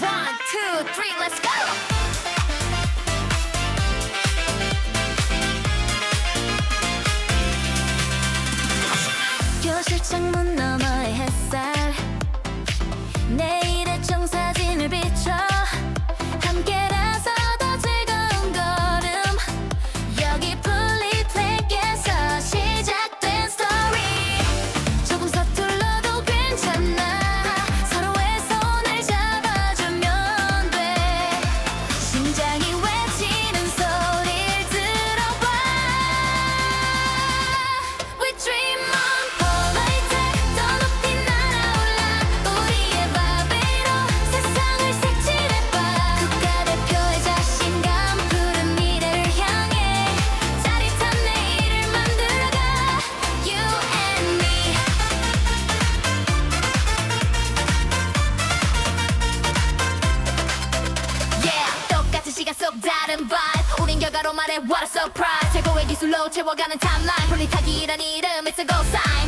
One, two, three, let's go! 교실 창문 너머의 햇살 내 시간 속 다른 vibe. 우린 결과로 말해 what a surprise. 최고의 기술로 채워가는 timeline. 플리타기란 이름에 쓰고 sign.